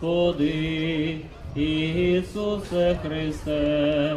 Господи, Ісусе Христе,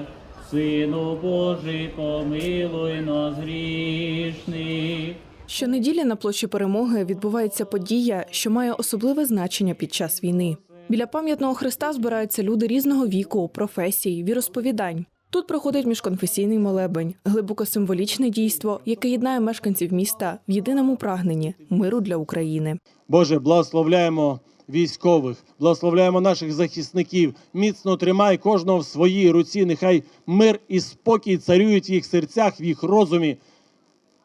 Сину Божий, помилуй нас грішних. Щонеділі на площі перемоги відбувається подія, що має особливе значення під час війни. Біля пам'ятного хреста збираються люди різного віку, професій, віросповідань. Тут проходить міжконфесійний молебень, глибоко символічне дійство, яке єднає мешканців міста в єдиному прагненні миру для України. Боже, благословляємо військових, благословляємо наших захисників. Міцно тримай кожного в своїй руці. Нехай мир і спокій царюють в їх серцях, в їх розумі.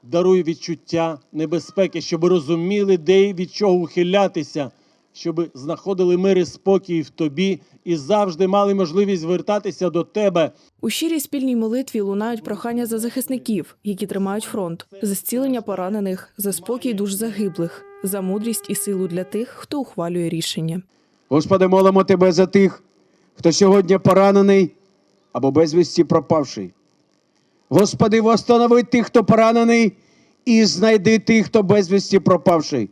Даруй відчуття небезпеки, щоб розуміли, де і від чого ухилятися, щоб знаходили мир і спокій в тобі і завжди мали можливість звертатися до тебе. У щирій спільній молитві лунають прохання за захисників, які тримають фронт, за зцілення поранених, за спокій душ загиблих, за мудрість і силу для тих, хто ухвалює рішення. Господи, молимо Тебе за тих, хто сьогодні поранений або безвісті пропавший. Господи, восстанови тих, хто поранений, і знайди тих, хто безвісті пропавший.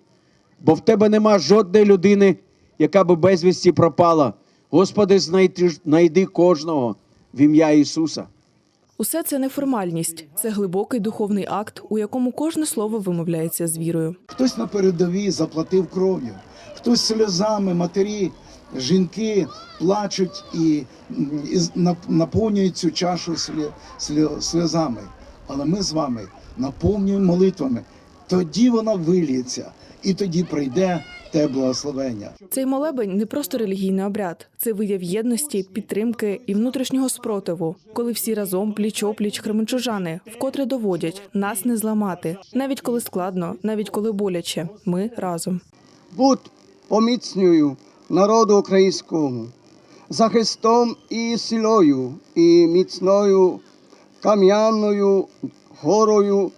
Бо в Тебе нема жодної людини, яка би безвісті пропала. Господи, знайди, знайди кожного в ім'я Ісуса. Усе це не формальність, це глибокий духовний акт, у якому кожне слово вимовляється з вірою. Хтось на передовій заплатив кров'ю, хтось сльозами, матері, жінки плачуть і, і наповнюють цю чашу сльозами. Але ми з вами наповнюємо молитвами. Тоді вона виліється, і тоді прийде те благословення. Цей молебень не просто релігійний обряд, це вияв єдності, підтримки і внутрішнього спротиву, коли всі разом пліч-опліч кременчужани вкотре доводять нас не зламати, навіть коли складно, навіть коли боляче. Ми разом. будь поміцнюю народу українському, захистом і силою, і міцною кам'яною горою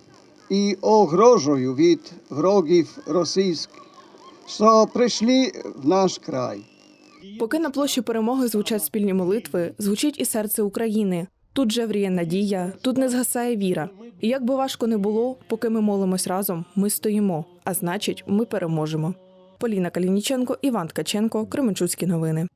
і огрожою від ворогів російських, що прийшли в наш край. Поки на площі перемоги звучать спільні молитви, звучить і серце України. Тут жевріє надія, тут не згасає віра. І як би важко не було, поки ми молимось разом, ми стоїмо. А значить, ми переможемо. Поліна Калініченко, Іван Ткаченко, Кременчуцькі новини.